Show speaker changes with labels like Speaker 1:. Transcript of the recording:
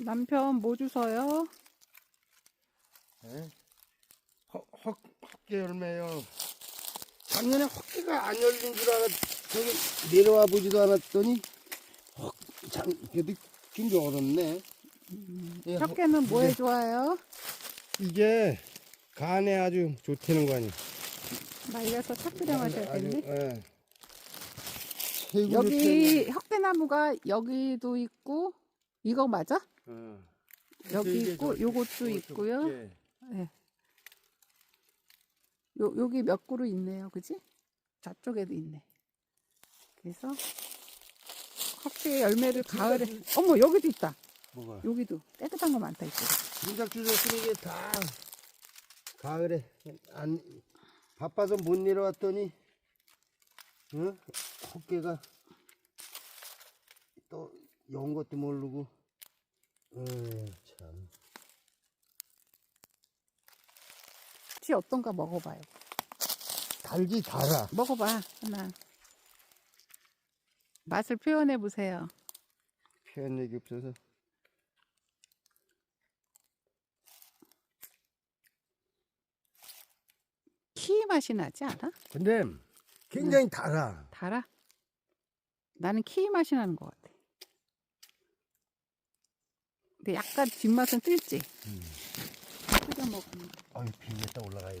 Speaker 1: 남편 뭐 주서요?
Speaker 2: 예? 헛, 헛, 헛개 열매요. 작년에 헛개가 안 열린 줄 알았, 저기 내려와 보지도 않았더니, 헛, 장, 그래도 긴게 얼었네. 예, 헛-
Speaker 1: 혁개는 뭐에
Speaker 2: 이게-
Speaker 1: 좋아요?
Speaker 2: 이게 간에 아주 좋다는 거 아니에요.
Speaker 1: 말려서 차 끓여 마셔야 되는데.
Speaker 2: 예.
Speaker 1: 여기 혁대나무가 여기도 있고 이거 맞아?
Speaker 2: 어.
Speaker 1: 여기 있고
Speaker 2: 저-
Speaker 1: 요것도
Speaker 2: 저-
Speaker 1: 있고요.
Speaker 2: 예.
Speaker 1: 요 여기 몇 그루 있네요, 그지? 저쪽에도 있네. 그래서 혁대 열매를 가을에 어머 여기도 있다.
Speaker 2: 뭐가?
Speaker 1: 여기도 깨끗한 거 많다 있어.
Speaker 2: 진작 주셨으니 이게 다 가을에 안 바빠서 못 내려왔더니 응? 헛개가 또연 것도 모르고 에참
Speaker 1: 지 어떤가 먹어봐요.
Speaker 2: 달기 달아
Speaker 1: 먹어봐 하나. 맛을 표현해 보세요.
Speaker 2: 표현 얘기 없어서
Speaker 1: 키 맛이 나지 않아?
Speaker 2: 근데 굉장히 달아
Speaker 1: 달아? 나는 키 맛이 나는 것 같아. 근데 약간 뒷맛은 뜰지. 끓여 먹으면.
Speaker 2: 아유 비위에다 올라가야 돼